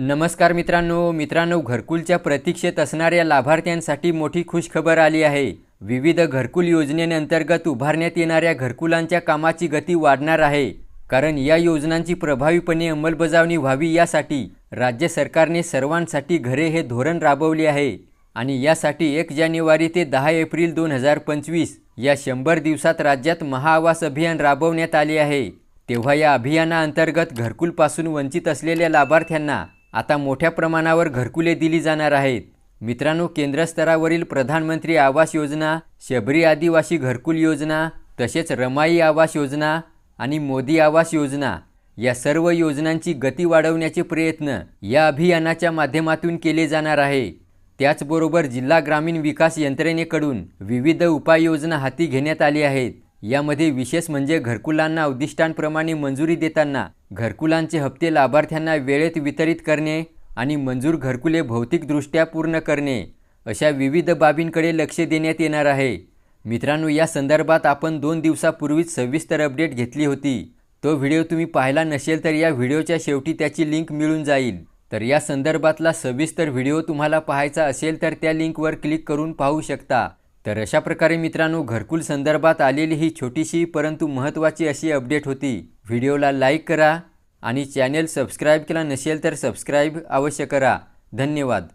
नमस्कार मित्रांनो मित्रांनो घरकुलच्या प्रतीक्षेत असणाऱ्या लाभार्थ्यांसाठी मोठी खुशखबर आली आहे. विविध घरकुल योजनेअंतर्गत उभारण्यात येणाऱ्या घरकुलांच्या कामाची गती वाढणार आहे. कारण या योजनांची प्रभावीपणे अंमलबजावणी व्हावी यासाठी राज्य सरकारने सर्वांसाठी घरे हे धोरण राबवले आहे. आणि यासाठी एक जानेवारी ते दहा एप्रिल दोन हजार पंचवीस या शंभर दिवसात राज्यात महाआवास अभियान राबवण्यात आले आहे. तेव्हा या अभियानाअंतर्गत घरकुलपासून वंचित असलेल्या लाभार्थ्यांना आता मोठ्या प्रमाणावर घरकुले दिली जाणार आहेत. मित्रांनो केंद्रस्तरावरील प्रधानमंत्री आवास योजना शबरी आदिवासी घरकुल योजना तसेच रमाई आवास योजना आणि मोदी आवास योजना या सर्व योजनांची गती वाढवण्याचे प्रयत्न या अभियानाच्या माध्यमातून केले जाणार आहे. त्याचबरोबर जिल्हा ग्रामीण विकास यंत्रणेकडून विविध उपाययोजना हाती घेण्यात आली आहेत. यामध्ये विशेष म्हणजे घरकुलांना उद्दिष्टांप्रमाणे मंजुरी देताना घरकुलांचे हप्ते लाभार्थ्यांना वेळेत वितरित करणे आणि मंजूर घरकुले भौतिकदृष्ट्या पूर्ण करणे अशा विविध बाबींकडे लक्ष देण्यात येणार आहे. मित्रांनो या संदर्भात आपण दोन दिवसापूर्वीच सविस्तर अपडेट घेतली होती. तो व्हिडिओ तुम्ही पाहिला नसेल तर या व्हिडिओच्या शेवटी त्याची लिंक मिळून जाईल. तर या संदर्भातला सविस्तर व्हिडिओ तुम्हाला पाहायचा असेल तर त्या लिंकवर क्लिक करून पाहू शकता. तर अशा प्रकारे मित्रांनो घरकुल संदर्भात आलेली ही छोटीशी परंतु महत्त्वाची अशी अपडेट होती. व्हिडिओला लाईक करा आणि चॅनेल सबस्क्राईब केला नसेल तर सबस्क्राईब अवश्य करा. धन्यवाद.